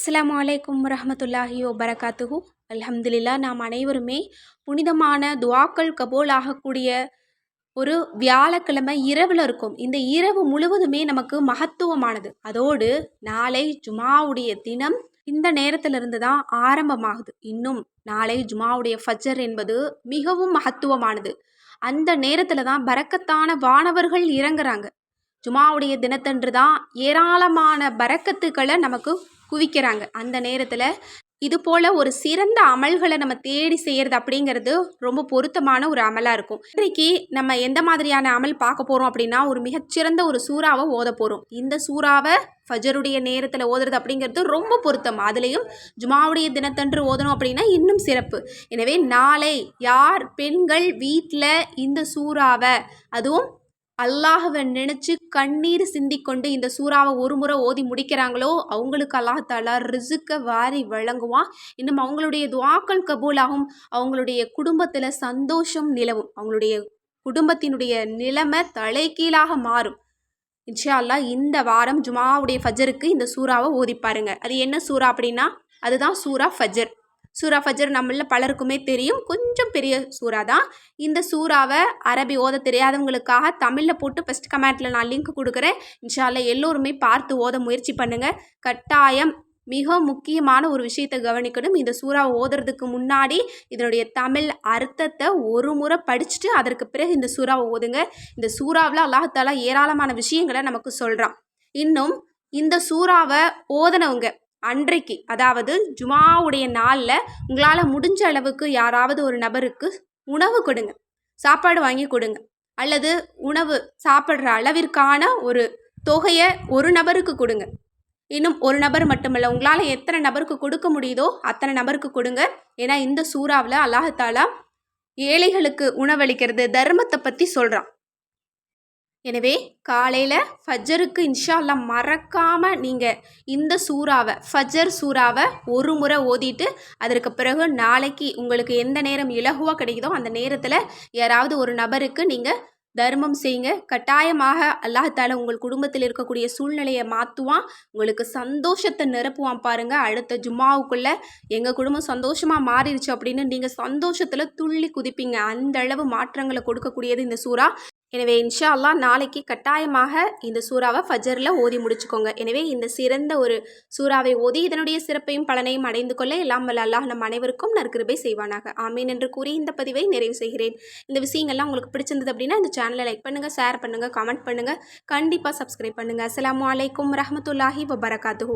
அஸ்லாம் வலைக்கும் வரமத்துல்லாஹி வபரகாத்துஹு. அல்ஹம்துலில்லா நாம் அனைவருமே புனிதமான துவாக்கள் கபோல் ஆகக்கூடிய ஒரு வியாழக்கிழமை இரவில் இருக்கும். இந்த இரவு முழுவதுமே நமக்கு மகத்துவமானது. அதோடு நாளை ஜுமாவுடைய தினம் இந்த நேரத்திலிருந்து தான் ஆரம்பமாகுது. இன்னும் நாளை ஜுமாவுடைய ஃபஜர் என்பது மிகவும் மகத்துவமானது. அந்த நேரத்தில் தான் பறக்கத்தான வானவர்கள் இறங்குறாங்க. ஜுமாவுடைய தினத்தன்று தான் ஏராளமான பரக்கத்துக்களை நமக்கு குவிக்கிறாங்க. அந்த நேரத்தில் இது போல் ஒரு சிறந்த அமல்களை நம்ம தேடி செய்கிறது அப்படிங்கிறது ரொம்ப பொருத்தமான ஒரு அமலாக இருக்கும். இன்றைக்கு நம்ம எந்த மாதிரியான அமல் பார்க்க போகிறோம் அப்படின்னா ஒரு மிகச்சிறந்த ஒரு சூறாவை ஓத போகிறோம் இந்த சூறாவை ஃபஜருடைய நேரத்தில் ஓதுறது அப்படிங்கிறது ரொம்ப பொருத்தம். அதுலேயும் ஜுமாவுடைய தினத்தன்று ஓதணும் அப்படின்னா இன்னும் சிறப்பு. எனவே நாளை யார் பெண்கள் வீட்டில் இந்த சூறாவை அதுவும் அல்லாஹவை நினச்சி கண்ணீர் சிந்திக்கொண்டு இந்த சூறாவை ஒரு முறை ஓதி முடிக்கிறாங்களோ அவங்களுக்கு அல்லாஹ் தாலா ரிசுக்கை வாரி வழங்குவான். இன்னும் அவங்களுடைய துவாக்கள் கபூலாகும். அவங்களுடைய குடும்பத்தில் சந்தோஷம் நிலவும். அவங்களுடைய குடும்பத்தினுடைய நிலைமை தலைகீழாக மாறும். இன்ஷா அல்லாஹ் இந்த வாரம் ஜுமாவுடைய ஃபஜருக்கு இந்த சூறாவை ஓதி பாருங்க. அது என்ன சூறா அப்படின்னா அதுதான் சூறா ஃபஜர். சூரா ஃபஜர் நம்மள பலருக்குமே தெரியும். கொஞ்சம் பெரிய சூறா தான். இந்த சூறாவை அரபி ஓத தெரியாதவங்களுக்காக தமிழில் போட்டு ஃபஸ்ட் கமெண்ட்டில் நான் லிங்க் கொடுக்குறேன். இன்ஷால்ல எல்லோருமே பார்த்து ஓத முயற்சி பண்ணுங்கள் கட்டாயம் மிக முக்கியமான ஒரு விஷயத்தை கவனிக்கணும். இந்த சூறா ஓதுறதுக்கு முன்னாடி இதனுடைய தமிழ் அர்த்தத்தை ஒரு முறை படிச்சுட்டு அதற்கு பிறகு இந்த சூறாவை ஓதுங்க. இந்த சூறாவில் அல்லாஹாலா ஏராளமான விஷயங்களை நமக்கு சொல்கிறான் இன்னும் இந்த சூறாவை ஓதனவங்க அன்றைக்கு அதாவது ஜுமாவுடைய நாளில் உங்களால் முடிஞ்ச அளவுக்கு யாராவது ஒரு நபருக்கு உணவு கொடுங்க. சாப்பாடு வாங்கி கொடுங்க. அல்லது உணவு சாப்பிட்ற அளவிற்கான ஒரு தொகையை ஒரு நபருக்கு கொடுங்க. இன்னும் ஒரு நபர் மட்டுமல்ல உங்களால் எத்தனை நபருக்கு கொடுக்க முடியுதோ அத்தனை நபருக்கு கொடுங்க. ஏன்னா இந்த சூறாவில் அல்லாஹாலா ஏழைகளுக்கு உணவளிக்கிறது தர்மத்தை பற்றி சொல்கிறான் எனவே காலையில் ஃபஜருக்கு இன்ஷா மறக்காமல் நீங்கள் இந்த சூறாவை ஃபஜர் சூறாவை ஒரு முறை ஓதிட்டு அதற்கு பிறகு நாளைக்கு உங்களுக்கு எந்த நேரம் இலகுவாக கிடைக்குதோ அந்த நேரத்தில் யாராவது ஒரு நபருக்கு நீங்கள் தர்மம் செய்யுங்க. கட்டாயமாக அல்லாஹால உங்கள் குடும்பத்தில் இருக்கக்கூடிய சூழ்நிலையை மாற்றுவான் உங்களுக்கு சந்தோஷத்தை நிரப்புவான் பாருங்க. அடுத்த ஜும்மாவுக்குள்ள எங்கள் குடும்பம் சந்தோஷமாக மாறிடுச்சு அப்படின்னு நீங்கள் சந்தோஷத்தில் துள்ளி குதிப்பீங்க. அந்த அளவு மாற்றங்களை கொடுக்கக்கூடியது இந்த சூறா. எனவே இன்ஷா அல்லா நாளைக்கு கட்டாயமாக இந்த சூறாவை ஃபஜரில் ஓதி முடிச்சுக்கோங்க. எனவே இந்த சிறந்த ஒரு சூறாவை ஓதி இதனுடைய சிறப்பையும் பலனையும் அடைந்து கொள்ள எல்லாம் வல்ல அல்லாஹ் நம் அனைவருக்கும் நற்கிருபை செய்வானாக. ஆமீன் என்று கூறி இந்த பதிவை நிறைவு செய்கிறேன். இந்த விஷயங்கள்லாம் உங்களுக்கு பிடிச்சிருந்தது அப்படின்னா இந்த சேனலை லைக் பண்ணுங்கள் ஷேர் பண்ணுங்கள் கமெண்ட் பண்ணுங்கள் கண்டிப்பாக சப்ஸ்கிரைப் பண்ணுங்கள் அஸ்லாம் வலைக்கம் ரஹமத்துல்லாஹி வபரகாத்து